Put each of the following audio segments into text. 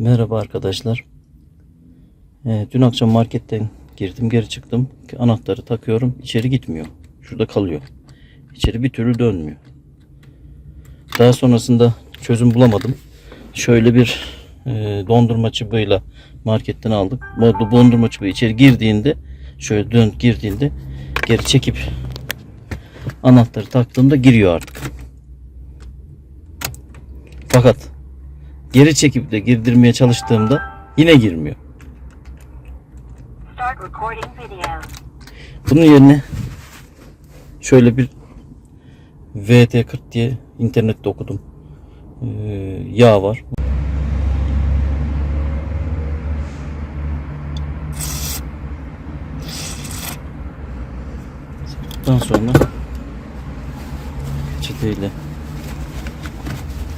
Merhaba arkadaşlar. Ee, dün akşam marketten girdim geri çıktım. Anahtarı takıyorum. içeri gitmiyor. Şurada kalıyor. İçeri bir türlü dönmüyor. Daha sonrasında çözüm bulamadım. Şöyle bir e, dondurma çubuğuyla marketten aldık. Bu dondurma çubuğu içeri girdiğinde şöyle dön girdiğinde geri çekip anahtarı taktığımda giriyor artık. Fakat geri çekip de girdirmeye çalıştığımda yine girmiyor. Bunun yerine şöyle bir VT40 diye internette okudum. Ee, yağ var. Daha sonra peçeteyle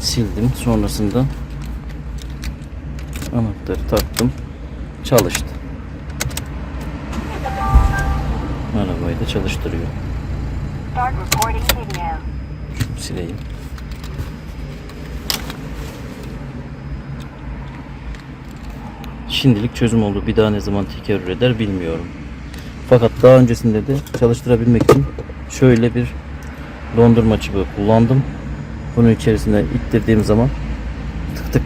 sildim. Sonrasında anahtarı taktım. Çalıştı. Arabayı da çalıştırıyor. Video. Sileyim. Şimdilik çözüm oldu. Bir daha ne zaman tekerrür eder bilmiyorum. Fakat daha öncesinde de çalıştırabilmek için şöyle bir dondurma çubuğu kullandım. Bunun içerisine ittirdiğim zaman tık tık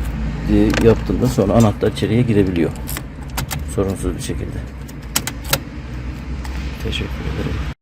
diye yaptığında sonra anahtar içeriye girebiliyor. Sorunsuz bir şekilde. Teşekkür ederim.